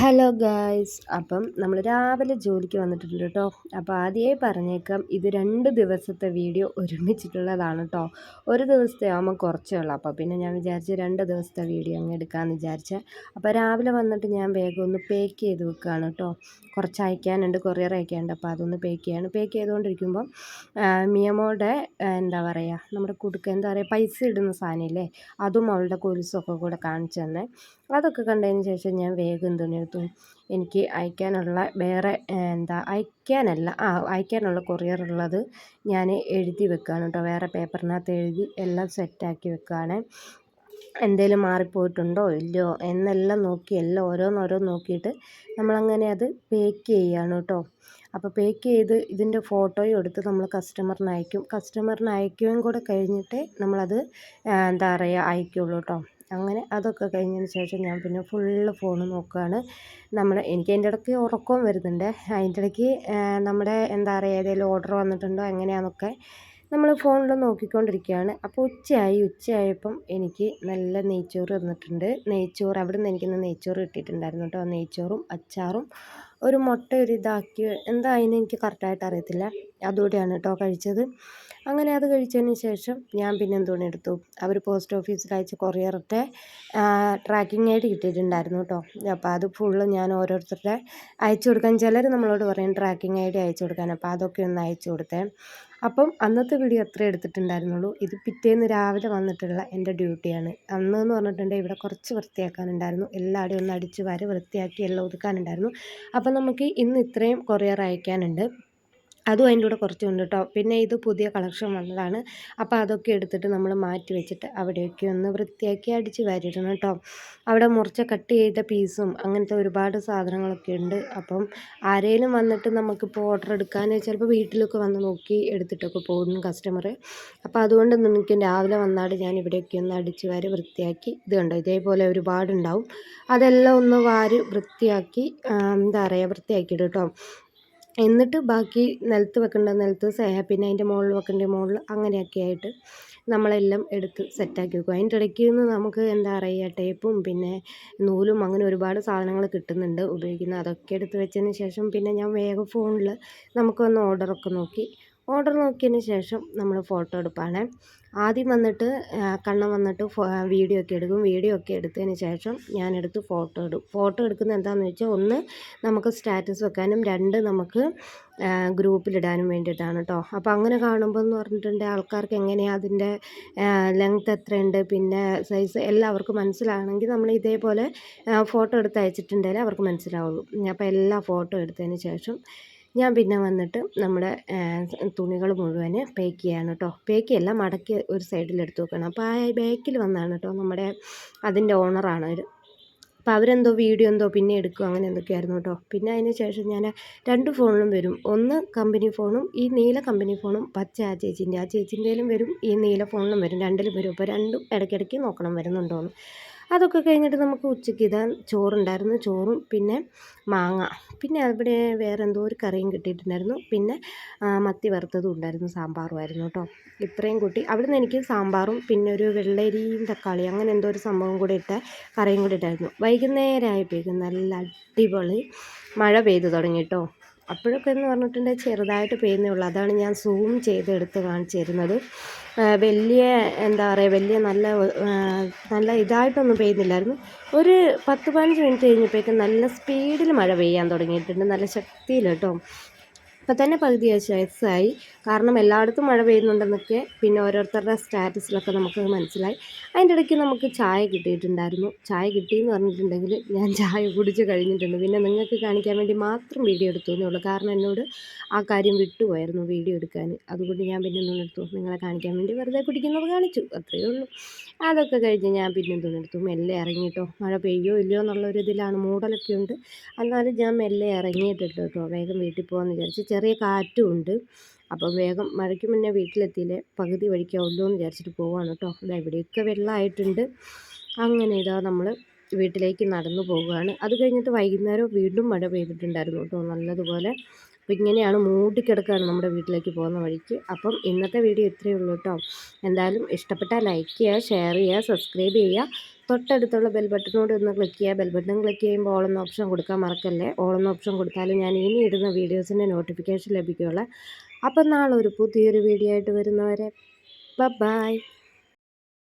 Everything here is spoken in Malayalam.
ഹലോ ഗായ്സ് അപ്പം നമ്മൾ രാവിലെ ജോലിക്ക് വന്നിട്ടുണ്ട് കേട്ടോ. അപ്പോൾ ആദ്യമേ പറഞ്ഞേക്കാം ഇത് രണ്ട് ദിവസത്തെ വീഡിയോ ഒരുമിച്ചിട്ടുള്ളതാണ് കേട്ടോ. ഒരു ദിവസത്തെ ആകുമ്പോൾ കുറച്ചേ ഉള്ളൂ. അപ്പോൾ പിന്നെ ഞാൻ വിചാരിച്ച് രണ്ട് ദിവസത്തെ വീഡിയോ അങ്ങ് എടുക്കാമെന്ന് വിചാരിച്ചത് അപ്പോൾ രാവിലെ വന്നിട്ട് ഞാൻ വേഗം ഒന്ന് പേക്ക് ചെയ്ത് വെക്കുകയാണ് കേട്ടോ. കുറച്ച് അയക്കാനുണ്ട് കൊറിയർ അയക്കാനുണ്ട്. അപ്പോൾ അതൊന്ന് പേക്ക് ചെയ്യാണ്. പേക്ക് ചെയ്തുകൊണ്ടിരിക്കുമ്പം മിയമോടെ എന്താ പറയുക നമ്മുടെ കുടുക്ക എന്താ പറയുക പൈസ ഇടുന്ന സാധനമില്ലേ? അതും അവളുടെ കൊലുസൊക്കെ കൂടെ കാണിച്ചു തന്നെ. അതൊക്കെ കണ്ടതിന് ശേഷം ഞാൻ വേഗം തുണിയെടുത്തു എനിക്ക് അയക്കാനുള്ള വേറെ എന്താ അയക്കാനല്ല ആ അയക്കാനുള്ള കൊറിയർ ഉള്ളത് ഞാൻ എഴുതി വെക്കുകയാണ് കേട്ടോ. വേറെ പേപ്പറിനകത്ത് എഴുതി എല്ലാം സെറ്റാക്കി വെക്കുകയാണ് എന്തെങ്കിലും മാറിപ്പോയിട്ടുണ്ടോ? ഇല്ലയോ? എന്നെല്ലാം നോക്കി എല്ലാം ഓരോന്നോരോന്ന് നോക്കിയിട്ട് നമ്മളങ്ങനെ അത് പേക്ക് ചെയ്യുകയാണ് കേട്ടോ. അപ്പോൾ പേക്ക് ചെയ്ത് ഇതിന്റെ ഫോട്ടോയും എടുത്ത് നമ്മൾ കസ്റ്റമറിന് അയക്കും. കസ്റ്റമറിന് അയക്കുകയും കൂടെ കഴിഞ്ഞിട്ടേ നമ്മളത് എന്താ പറയുക അയക്കുള്ളൂ കേട്ടോ. അങ്ങനെ അതൊക്കെ കഴിഞ്ഞതിന് ശേഷം ഞാൻ പിന്നെ ഫുള്ള് ഫോൺ നോക്കുകയാണ് നമ്മൾ എനിക്ക് അതിന്റെ ഇടയ്ക്ക് ഉറക്കവും വരുന്നുണ്ട്. അതിന്റെ ഇടയ്ക്ക് നമ്മുടെ എന്താ പറയുക ഏതെങ്കിലും ഓർഡർ വന്നിട്ടുണ്ടോ എങ്ങനെയാണെന്നൊക്കെ നമ്മൾ ഫോണിൽ നോക്കിക്കൊണ്ടിരിക്കുകയാണ്. അപ്പോൾ ഉച്ചയായി. ഉച്ചയായപ്പം എനിക്ക് നല്ല നെയ്ച്ചോറ് തന്നിട്ടുണ്ട്. നെയ്ച്ചോറ് അവിടെ നിന്ന് എനിക്കിന്ന് നെയ്ച്ചോറ് കിട്ടിയിട്ടുണ്ടായിരുന്നു കേട്ടോ. നെയ്ച്ചോറും അച്ചാറും ഒരു മുട്ട ഒരു ഇതാക്കി എന്താ അതിന് എനിക്ക് കറക്റ്റായിട്ട് അറിയത്തില്ല. അതുകൂടെയാണ് കേട്ടോ കഴിച്ചത്. അങ്ങനെ അത് കഴിച്ചതിന് ശേഷം ഞാൻ പിന്നെ എന്തുകൊണ്ട് എടുത്തു? അവർ പോസ്റ്റ് ഓഫീസിൽ അയച്ച കൊറിയറിന്റെ ട്രാക്കിംഗ് ആയിട്ട് കിട്ടിയിട്ടുണ്ടായിരുന്നു കേട്ടോ. അപ്പോൾ അത് ഫുള്ള് ഞാൻ ഓരോരുത്തരുടെ അയച്ചു കൊടുക്കാൻ ചിലർ നമ്മളോട് പറയും ട്രാക്കിംഗ് ഐ ഡി അയച്ചു കൊടുക്കാൻ. അപ്പോൾ അതൊക്കെ ഒന്ന് അയച്ചു കൊടുത്തേ. അപ്പം അന്നത്തെ വീഡിയോ അത്രേ എടുത്തിട്ടുണ്ടായിരുന്നുള്ളൂ. ഇത് പിറ്റേന്ന് രാവിലെ വന്നിട്ടുള്ള എന്റെ ഡ്യൂട്ടിയാണ് അന്ന് എന്ന് പറഞ്ഞിട്ടുണ്ടെങ്കിൽ ഇവിടെ കുറച്ച് വൃത്തിയാക്കാനുണ്ടായിരുന്നു. എല്ലാവരും ഒന്ന് അടിച്ച് വാരി വൃത്തിയാക്കി എല്ലാം ഒതുക്കാനുണ്ടായിരുന്നു. അപ്പം നമുക്ക് ഇന്ന് ഇത്രയും കൊറിയർ അയക്കാനുണ്ട്. അതും അതിന്റെ കൂടെ കുറച്ചുണ്ട് കേട്ടോ. പിന്നെ ഇത് പുതിയ കളക്ഷൻ വന്നതാണ്. അപ്പോൾ അതൊക്കെ എടുത്തിട്ട് നമ്മൾ മാറ്റി വെച്ചിട്ട് അവിടെയൊക്കെ ഒന്ന് വൃത്തിയാക്കി അടിച്ച് വാരിയിടണം കേട്ടോ. അവിടെ മുറിച്ച കട്ട് ചെയ്ത പീസും അങ്ങനത്തെ ഒരുപാട് സാധനങ്ങളൊക്കെ ഉണ്ട്. അപ്പം ആരെങ്കിലും വന്നിട്ട് നമുക്കിപ്പോൾ ഓർഡർ എടുക്കാൻ ചിലപ്പോൾ വീട്ടിലൊക്കെ വന്ന് നോക്കി എടുത്തിട്ടൊക്കെ പോകും കസ്റ്റമർ അപ്പോൾ അതുകൊണ്ട് നിങ്ങൾക്ക് രാവിലെ വന്നാൽ ഞാൻ ഇവിടെയൊക്കെ ഒന്ന് അടിച്ച് വാരി വൃത്തിയാക്കി. ഇത് കണ്ടോ? ഇതേപോലെ ഒരുപാടുണ്ടാവും. അതെല്ലാം ഒന്ന് വാരി വൃത്തിയാക്കി എന്താ പറയുക വൃത്തിയാക്കിയിട്ട് കേട്ടോ. എന്നിട്ട് ബാക്കി നിലത്ത് വെക്കേണ്ട നിലത്ത് പിന്നെ അതിന്റെ മുകളിൽ വെക്കേണ്ട മുകളിൽ അങ്ങനെയൊക്കെ ആയിട്ട് നമ്മളെല്ലാം എടുത്ത് സെറ്റാക്കി വെക്കും. അതിന്റെ ഇടയ്ക്ക് നിന്ന് നമുക്ക് എന്താ പറയുക ടേപ്പും പിന്നെ നൂലും അങ്ങനെ ഒരുപാട് സാധനങ്ങൾ കിട്ടുന്നുണ്ട് ഉപയോഗിക്കുന്ന അതൊക്കെ എടുത്ത് വെച്ചതിന് ശേഷം പിന്നെ ഞാൻ വേഗം ഫോണിൽ നമുക്കൊന്ന് ഓർഡറൊക്കെ നോക്കി ഓർഡർ നോക്കിയതിന് ശേഷം നമ്മൾ ഫോട്ടോ എടുപ്പാണ്. ആദ്യം വന്നിട്ട് കണ്ണൻ വന്നിട്ട് വീഡിയോ ഒക്കെ എടുക്കും. വീഡിയോ ഒക്കെ എടുത്തതിന് ശേഷം ഞാനെടുത്ത് ഫോട്ടോ ഇടും. ഫോട്ടോ എടുക്കുന്നത് എന്താണെന്ന് വെച്ചാൽ ഒന്ന് നമുക്ക് സ്റ്റാറ്റസ് വെക്കാനും രണ്ട് നമുക്ക് ഗ്രൂപ്പിലിടാനും വേണ്ടിയിട്ടാണ് കേട്ടോ അപ്പോൾ അങ്ങനെ കാണുമ്പോൾ എന്ന് പറഞ്ഞിട്ടുണ്ടെങ്കിൽ ആൾക്കാർക്ക് എങ്ങനെയാണ് അതിന്റെ ലെങ്ത് എത്രയുണ്ട് പിന്നെ സൈസ് എല്ലാവർക്കും മനസ്സിലാണെങ്കിൽ നമ്മൾ ഇതേപോലെ ഫോട്ടോ എടുത്ത് അയച്ചിട്ടുണ്ടെങ്കിൽ അവർക്ക് മനസ്സിലാവുള്ളൂ. അപ്പോൾ എല്ലാ ഫോട്ടോ എടുത്തതിന് ശേഷം ഞാൻ പിന്നെ വന്നിട്ട് നമ്മുടെ തുണികൾ മുഴുവൻ പാക്ക് ചെയ്യാണ് കേട്ടോ പാക്ക് ചെയ്യല്ല മടക്കി ഒരു സൈഡിൽ എടുത്ത് വെക്കണം. അപ്പോൾ ആ ബാക്കിൽ വന്നാണ് കേട്ടോ നമ്മുടെ അതിന്റെ ഓണറാണ് അവർ അപ്പോൾ അവരെന്തോ വീഡിയോ എന്തോ പിന്നെ എടുക്കും അങ്ങനെ എന്തൊക്കെയായിരുന്നു കേട്ടോ പിന്നെ അതിന് ശേഷം ഞാൻ രണ്ട് ഫോണിലും വരും. ഒന്ന് കമ്പനി ഫോണും ഈ നീല കമ്പനി ഫോണും പച്ച ആ ചേച്ചിന്റെ ആ ചേച്ചിന്റെയിലും വരും ഈ നീല ഫോണിലും വരും. രണ്ടിലും വരും. അപ്പോൾ രണ്ടും ഇടയ്ക്കിടയ്ക്ക് നോക്കണം വരുന്നുണ്ടോയെന്ന് അതൊക്കെ കഴിഞ്ഞിട്ട് നമുക്ക് ഉച്ചയ്ക്ക് ഇതാ ചോറുണ്ടായിരുന്നു. ചോറും പിന്നെ മാങ്ങ. പിന്നെ അവിടെ വേറെ എന്തോ ഒരു കറിയും കിട്ടിയിട്ടുണ്ടായിരുന്നു. പിന്നെ മത്തി വറുത്തതും ഉണ്ടായിരുന്നു. സാമ്പാറുമായിരുന്നു കേട്ടോ. ഇത്രയും കൂട്ടി. അവിടെ നിന്ന് എനിക്ക് സാമ്പാറും പിന്നെ ഒരു വെള്ളരിയും തക്കാളി അങ്ങനെ എന്തോ ഒരു സംഭവം കൂടി ഇട്ട കറിയും കൂടി ഇട്ടായിരുന്നു. വൈകുന്നേരം ആയപ്പോഴേക്കും നല്ല അടിപൊളി മഴ പെയ്തു തുടങ്ങി കേട്ടോ. അപ്പോഴൊക്കെ എന്ന് പറഞ്ഞിട്ടുണ്ടെങ്കിൽ ചെറുതായിട്ട് പെയ്യുന്നേ ഉള്ളൂ. അതാണ് ഞാൻ സൂം ചെയ്ത് എടുത്ത് കാണിച്ചു തരുന്നത് വലിയ എന്താ പറയുക വലിയ നല്ല നല്ല ഇതായിട്ടൊന്നും പെയ്യുന്നില്ലായിരുന്നു. ഒരു പത്ത് പതിനഞ്ച് മിനിറ്റ് കഴിഞ്ഞപ്പോഴേക്കും നല്ല സ്പീഡിൽ മഴ പെയ്യാൻ തുടങ്ങിയിട്ടുണ്ട്. നല്ല ശക്തിയിൽ കേട്ടോ. ഇപ്പം തന്നെ പകുതി വയസ്സായി. കാരണം എല്ലായിടത്തും മഴ പെയ്യുന്നുണ്ടെന്നൊക്കെ പിന്നെ ഓരോരുത്തരുടെ സ്റ്റാറ്റസിലൊക്കെ നമുക്ക് മനസ്സിലായി. അതിന്റെ ഇടയ്ക്ക് നമുക്ക് ചായ കിട്ടിയിട്ടുണ്ടായിരുന്നു. ചായ കിട്ടി എന്ന് പറഞ്ഞിട്ടുണ്ടെങ്കിൽ ഞാൻ ചായ കുടിച്ച് കഴിഞ്ഞിട്ടുണ്ട്. പിന്നെ നിങ്ങൾക്ക് കാണിക്കാൻ വേണ്ടി മാത്രം വീഡിയോ എടുത്തു എന്നുള്ളൂ കാരണം എന്നോട് ആ കാര്യം വിട്ടുപോയായിരുന്നു വീഡിയോ എടുക്കാൻ. അതുകൊണ്ട് ഞാൻ പിന്നെ എടുത്തു? നിങ്ങളെ കാണിക്കാൻ വേണ്ടി വെറുതെ കുടിക്കുന്നത് കാണിച്ചു. അത്രയേ ഉള്ളൂ. അതൊക്കെ കഴിഞ്ഞ് ഞാൻ പിന്നെ എടുത്തു? മെല്ലെ ഇറങ്ങിയിട്ടോ? മഴ പെയ്യോ ഇല്ലയോ എന്നുള്ളൊരു ഇതിലാണ് മൂടലൊക്കെ ഉണ്ട്. എന്നാലും ഞാൻ മെല്ലെ ഇറങ്ങിയിട്ടിട്ടോ? കേട്ടോ വേഗം വീട്ടിൽ പോകാമെന്ന് വിചാരിച്ച് ചെറിയ കാറ്റും ഉണ്ട് അപ്പോൾ വേഗം മഴയ്ക്ക് മുന്നേ വീട്ടിലെത്തിയില്ലേ? പകുതി വഴിക്കാവുമല്ലോ എന്ന് വിചാരിച്ചിട്ട് പോവാണ് കേട്ടോ. ഇതാ ഇവിടെയൊക്കെ വെള്ളമായിട്ടുണ്ട്. അങ്ങനെ ഇതാ നമ്മൾ വീട്ടിലേക്ക് നടന്നു പോവുകയാണ്. അത് കഴിഞ്ഞിട്ട് വൈകുന്നേരം വീണ്ടും മഴ പെയ്തിട്ടുണ്ടായിരുന്നു കേട്ടോ. നല്ലതുപോലെ അപ്പോൾ ഇങ്ങനെയാണ് മൂടിക്കിടക്കുകയാണ് നമ്മുടെ വീട്ടിലേക്ക് പോകുന്ന വഴിക്ക്. അപ്പം ഇന്നത്തെ വീഡിയോ ഇത്രയേ ഉള്ളൂ കേട്ടോ. എന്തായാലും ഇഷ്ടപ്പെട്ടാൽ ലൈക്ക് ചെയ്യുക ഷെയർ ചെയ്യുക സബ്സ്ക്രൈബ് ചെയ്യുക. തൊട്ടടുത്തുള്ള ബെൽ ബട്ടനോട് ഒന്ന് ക്ലിക്ക് ചെയ്യുക. ബെൽ ബട്ടൺ ക്ലിക്ക് ചെയ്യുമ്പോൾ ഓളെന്ന ഓപ്ഷൻ കൊടുക്കാൻ മറക്കല്ലേ? ഓളെന്ന ഓപ്ഷൻ കൊടുത്താലും ഞാൻ ഇനി ഇടുന്ന വീഡിയോസിന്റെ നോട്ടിഫിക്കേഷൻ ലഭിക്കുകയുള്ളൂ അപ്പം നാളെ ഒരു പുതിയൊരു വീഡിയോ ആയിട്ട് വരുന്നവരെ ബൈ